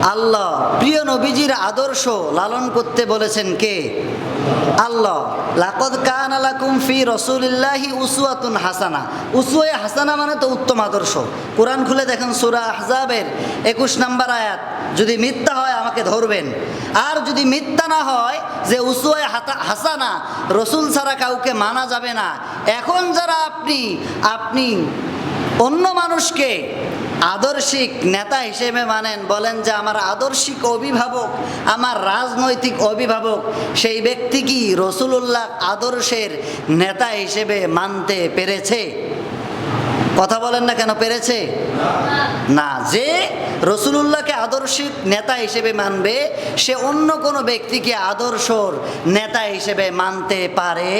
আল্লাহ, প্রিয় নবীজির আদর্শ লালন করতে বলেছেন কে? আল্লাহ, লাকদ কান আলাকুম ফি রসুলিল্লাহি উসুয়াতুন হাসানা। উসুয়ে হাসানা মানে তো উত্তম আদর্শ। কোরআন খুলে দেখেন সুরা আহজাবের একুশ নাম্বার আয়াত, যদি মিথ্যা হয় আমাকে ধরবেন, আর যদি মিথ্যা না হয় যে উসুয়ে হাসানা, রসুল ছাড়া কাউকে মানা যাবে না। এখন যারা আপনি আপনি অন্য মানুষকে আদর্শিক নেতা হিসেবে মানেন, বলেন যে আমার আদর্শিক অভিভাবক, আমার রাজনৈতিক অভিভাবক, সেই ব্যক্তি কি রসুলুল্লাহ আদর্শের নেতা হিসেবে মানতে পেরেছে? কথা বলেন না কেন, পেরেছে? না, যে রসুলুল্লাহকে আদর্শিক নেতা হিসেবে মানবে, সে অন্য কোনো ব্যক্তিকে আদর্শর নেতা হিসেবে মানতে পারে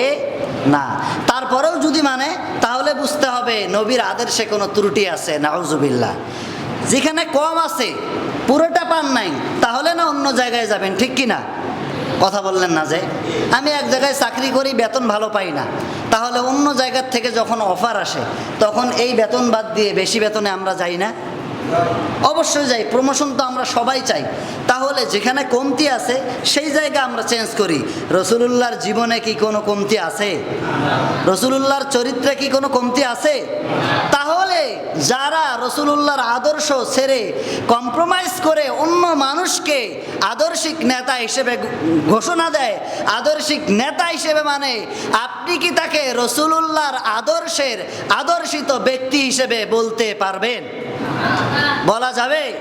না। তারপরেও যদি মানে তাহলে বুঝতে হবে নবীর আদর্শে কোনো ত্রুটি আছে, নাউজুবিল্লাহ। যেখানে কম আছে, পুরোটা পান নাই, তাহলে না অন্য জায়গায় যাবেন, ঠিক কি না কথা বললেন না যে? আমি এক জায়গায় চাকরি করি, বেতন ভালো পাই না। তাহলে অন্য জায়গার থেকে যখন অফার আসে, তখন এই বেতন বাদ দিয়ে বেশি বেতনে আমরা যাই না? অবশ্যই যাই প্রমোশন তো আমরা সবাই চাই। তাহলে যেখানে কমতি আছে, সেই জায়গা আমরা চেঞ্জ করি। রসুলুল্লাহর জীবনে কি কোনো কমতি আছে? রসুলুল্লাহর চরিত্রে কি কোনো কমতি আছে? তাহলে যারা রসুলুল্লাহর আদর্শ ছেড়ে কম্প্রোমাইজ করে অন্য মানুষকে আদর্শিক নেতা হিসেবে ঘোষণা দেয়, আদর্শিক নেতা হিসেবে মানে আপনি কি তাকে রসুলুল্লাহর আদর্শের আদর্শিত ব্যক্তি হিসেবে বলতে পারবেন? বলা যাবে?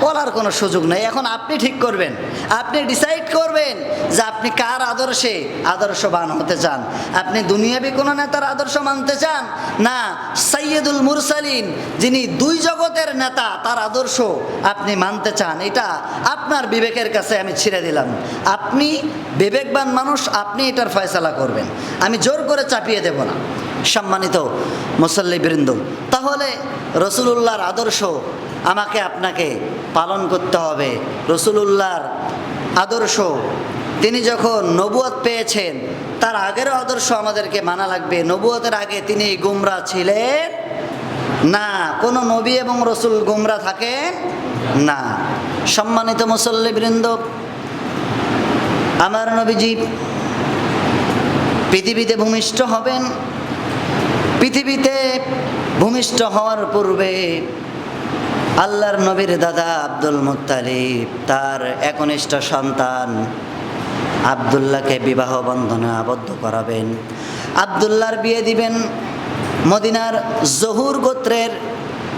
বলার কোনো সুযোগ নেই। এখন আপনি ঠিক করবেন। আপনি ডিসাইড করবেন যে আপনি কার আদর্শে আদর্শবান হতে চান। আপনি দুনিয়াবি কোনো নেতার আদর্শ মানতে চান? না সৈয়দুল মুরসালিন, যিনি দুই জগতের নেতা, তার আদর্শ আপনি মানতে চান। এটা আপনার বিবেকের কাছে আমি ছিঁড়ে দিলাম। আপনি বিবেকবান মানুষ, আপনি এটার ফয়সলা করবেন। আমি জোর করে চাপিয়ে দেব না। সম্মানিত মুসল্লিবৃন্দ তাহলে রসুলুল্লাহর আদর্শ আমাকে আপনাকে পালন করতে হবে। রসুলুল্লাহর আদর্শ, তিনি যখন নবুয়ত পেয়েছেন, তার আগেরও আদর্শ আমাদেরকে মানা লাগবে। নবুয়তের আগে তিনি গুমরা ছিলেন? না, কোনো নবী এবং রসুল গুমরা থাকেন না। সম্মানিত মুসল্লিবৃন্দ আমার নবীজি পৃথিবীতে ভূমিষ্ঠ হবেন পৃথিবীতে ভূমিষ্ঠ হওয়ার পূর্বে আল্লাহর নবীর দাদা আব্দুল মুত্তালিব, তার একনিষ্ঠ সন্তান আবদুল্লাহকে বিবাহ বন্ধনে আবদ্ধ করাবেন। আবদুল্লাহর বিয়ে দিবেন মদিনার জহুর গোত্রের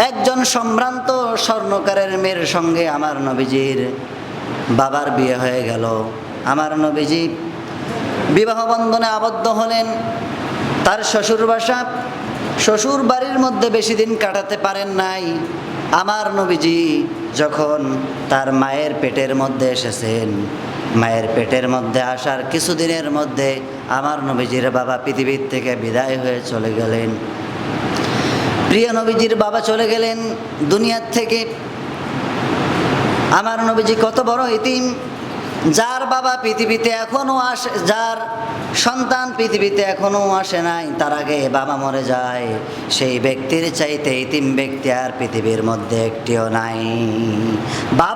একজন সম্ভ্রান্ত স্বর্ণকারের মেয়ের সঙ্গে আমার নবীজির বাবার বিয়ে হয়ে গেল। আমার নবীজি বিবাহ বন্ধনে আবদ্ধ হলেন, তার শ্বশুর বাসা শ্বশুর বাড়ির মধ্যে বেশি দিন কাটাতে পারেন নাই। আমার নবীজি যখন তার মায়ের পেটের মধ্যে এসেছেন, মায়ের পেটের মধ্যে আসার কিছুদিনের মধ্যে আমার নবীজির বাবা পৃথিবীর থেকে বিদায় হয়ে চলে গেলেন। প্রিয় নবীজির বাবা চলে গেলেন দুনিয়ার থেকে। আমার নবীজি কত বড় ইতিম যার বাবা পৃথিবীতে এখনও আসে, যার সন্তান পৃথিবীতে এখনও আসে নাই, তার আগে বাবা মরে যায়। সেই ব্যক্তির চাইতে ইতিম ব্যক্তি আর পৃথিবীর মধ্যে একটিও নাই। বাবা